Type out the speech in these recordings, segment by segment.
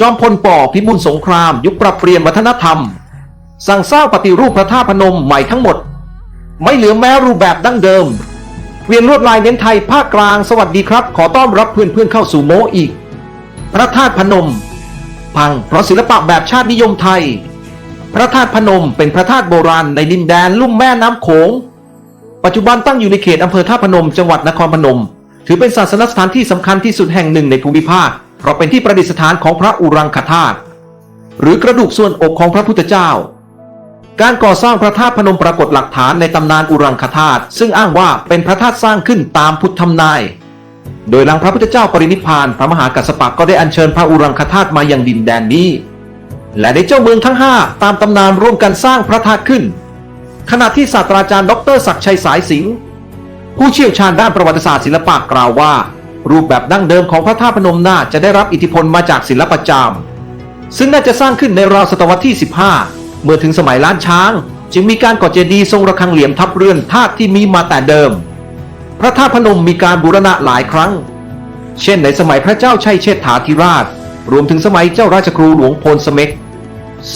จอมพลปอพิบูลสงคราม ยุคปรับเปลี่ยนวัฒนธรรม สั่งสร้างปฏิรูปพระธาตุพนมใหม่ทั้งหมด ไม่เหลือแม้รูปแบบดั้งเดิมเปลี่ยนลวดลายเน้นไทยภาคกลางสวัสดีครับ ขอต้อนรับเพื่อนๆเข้าสู่โมอีก พระธาตุพนม พังเพราะศิลปะแบบชาตินิยมไทย พระธาตุพนมเป็นพระธาตุโบราณในดินแดนลุ่มแม่น้ำโขง ปัจจุบันตั้งอยู่ในเขตอำเภอท่าพนม จังหวัดนครพนม ถือเป็นศาสนสถานที่สำคัญที่สุดแห่งหนึ่งในภูมิภาค เพราะเป็นที่ประดิษฐานของพระอุรังคธาตุหรือกระดูกส่วนอกของพระพุทธเจ้า การก่อสร้างพระธาตุพนมปรากฏหลักฐานในตำนานอุรังคธาตุซึ่งอ้างว่าเป็นพระธาตุสร้างขึ้นตามพุทธธรรมนาย โดยหลังพระพุทธเจ้าปรินิพาน พระมหากัสสปะก็ได้อัญเชิญพระอุรังคธาตุมายังดินแดนนี้ และในเจ้าเมืองทั้ง 5 ตามตำนานร่วมกันสร้างพระธาตุขึ้น ขณะที่ศาสตราจารย์ดรศักดิ์ชัยสายสิงห์ผู้เชี่ยวชาญด้านประวัติศาสตร์ศิลปะกล่าวว่า รูปแบบดั้งเดิมของพระธาตุพนมน่าจะได้รับอิทธิพลมาจากศิลปจาม ซึ่งน่าจะสร้างขึ้นในราวศตวรรษที่ 15 เมื่อถึงสมัยล้านช้าง จึงมีการก่อเจดีย์ทรงระฆังเหลี่ยมทับเรือนธาตุที่มีมาแต่เดิม พระธาตุพนมมีการบูรณะหลายครั้ง เช่นในสมัยพระเจ้าชัยเชษฐาธิราช รวมถึงสมัยเจ้าราชครูหลวงพลสเม็ก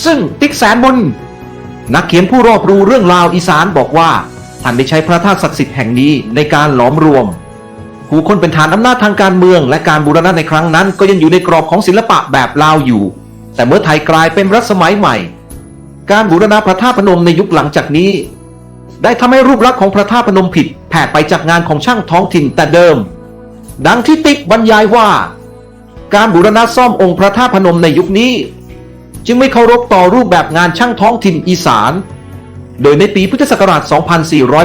ซึ่งติ๊กแสนมนนักเขียนผู้รอบรู้เรื่องราวอีสานบอกว่าท่านได้ใช้พระธาตุศักดิ์สิทธิ์แห่งนี้ในการหลอมรวม ผู้คนเป็นฐานอำนาจทางการเมือง และการบูรณะในครั้งนั้น ก็ยังอยู่ในกรอบของศิลปะแบบลาวอยู่ แต่เมื่อไทยกลายเป็นรัฐสมัยใหม่ การบูรณะพระธาตุพนมในยุคหลังจากนี้ ได้ทำให้รูปลักษณ์ของพระธาตุพนมผิดแผกไปจากงานของช่างท้องถิ่นแต่เดิม ดังที่ติ๊กบรรยายว่า การบูรณะซ่อมองค์พระธาตุพนมในยุคนี้ จึงไม่เคารพต่อรูปแบบงานช่างท้องถิ่นอีสาน โดยในปีพุทธศักราช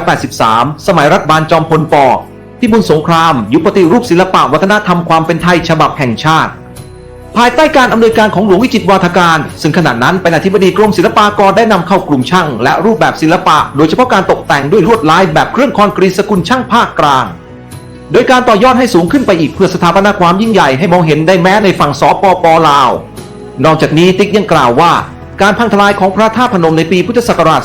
2483 สมัยรัฐบาลจอมพลป ที่บุญสงครามยุปฏิรูปศิลปะวัฒนธรรมความเป็นไทยฉบับแห่งชาติ ภายใต้การอำนวยการของหลวงวิจิตวาทการ ซึ่งขณะนั้นเป็นอธิบดีกรมศิลปากรได้นำเข้ากลุ่มช่าง และรูปแบบศิลปะ โดยเฉพาะการตกแต่งด้วยลวดลายแบบเครื่องคอนกรีตสกุลช่างภาคกลาง โดยการต่อยอดให้สูงขึ้นไปอีกเพื่อสถาปนาความยิ่งใหญ่ให้มองเห็นได้แม้ในฝั่งสปปลาว นอกจากนี้ติ๊กยังกล่าวว่า การพังทลายของพระธาตุพนมในปีพุทธศักราช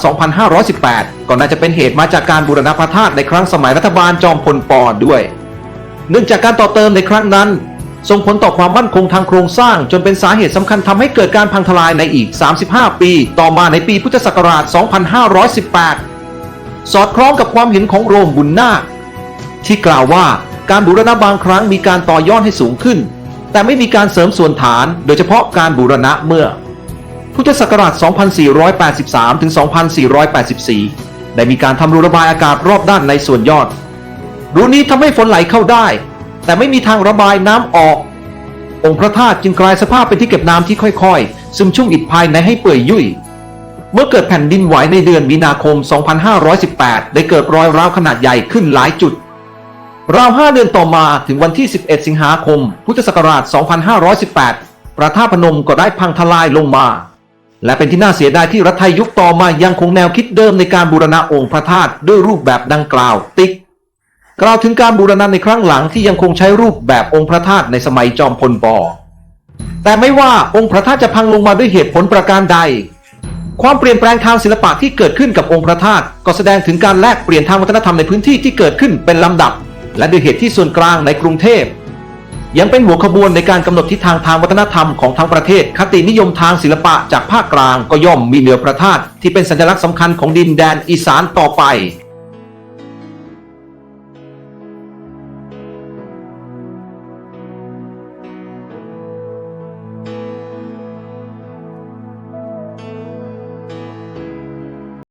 2518 ก็น่าจะเป็นเหตุมาจากการบูรณะพระธาตุในครั้งสมัยรัฐบาลจอมพลปด้วย เนื่องจากการต่อเติมในครั้งนั้น ส่งผลต่อความมั่นคงทางโครงสร้าง จนเป็นสาเหตุสำคัญทำให้เกิดการพังทลายในอีก 35 ปี ต่อมาในปีพุทธศักราช 2518 สอดคล้องกับความเห็นของโรมบุญนาคที่กล่าวว่าการบูรณะบางครั้งมีการต่อยอดให้สูงขึ้น แต่ไม่มีการเสริมส่วนฐาน โดยเฉพาะการบูรณะเมื่อ พุทธศักราช 2483 ถึง 2484 ได้มีการทำรูระบายอากาศรอบด้านในส่วนยอด รูนี้ทำให้ฝนไหลเข้าได้ แต่ไม่มีทางระบายน้ำออก องค์พระธาตุจึงกลายสภาพเป็นที่เก็บน้ำที่ค่อยๆ ซึมชุ่มอิฐภายในให้เปื่อยยุ่ย เมื่อเกิดแผ่นดินไหวในเดือนมีนาคม 2518 ได้เกิดรอยร้าวขนาดใหญ่ขึ้นหลายจุด ราวห้าเดือนต่อมาถึงวันที่ 11 สิงหาคม พุทธศักราช 2518 พระธาตุพนมก็ได้พังทลายลงมา และเป็นที่น่าเสียดายที่รัฐไทยยุคต่อมายังคงแนวคิดเดิมในการบูรณะองค์พระธาตุด้วยรูปแบบดังกล่าวติ๊กกล่าวถึงการบูรณะในครั้งหลังที่ยังคงใช้รูปแบบองค์พระธาตุในสมัยจอมพลปแต่ไม่ว่าองค์พระธาตุจะพังลงมาด้วยเหตุผลประการใด ความเปลี่ยนแปลงทางศิลปะที่เกิดขึ้นกับองค์พระธาตุก็แสดงถึงการแลกเปลี่ยนทางวัฒนธรรมในพื้นที่ที่เกิดขึ้นเป็นลำดับ และด้วยเหตุที่ส่วนกลางในกรุงเทพ ยังเป็นหัวขบวนในการกำหนดทิศทางทางวัฒนธรรมของทั้งประเทศ คตินิยมทางศิลปะจากภาคกลางก็ย่อมมีเหนือพระธาตุที่เป็นสัญลักษณ์สำคัญของดินแดนอีสานต่อไป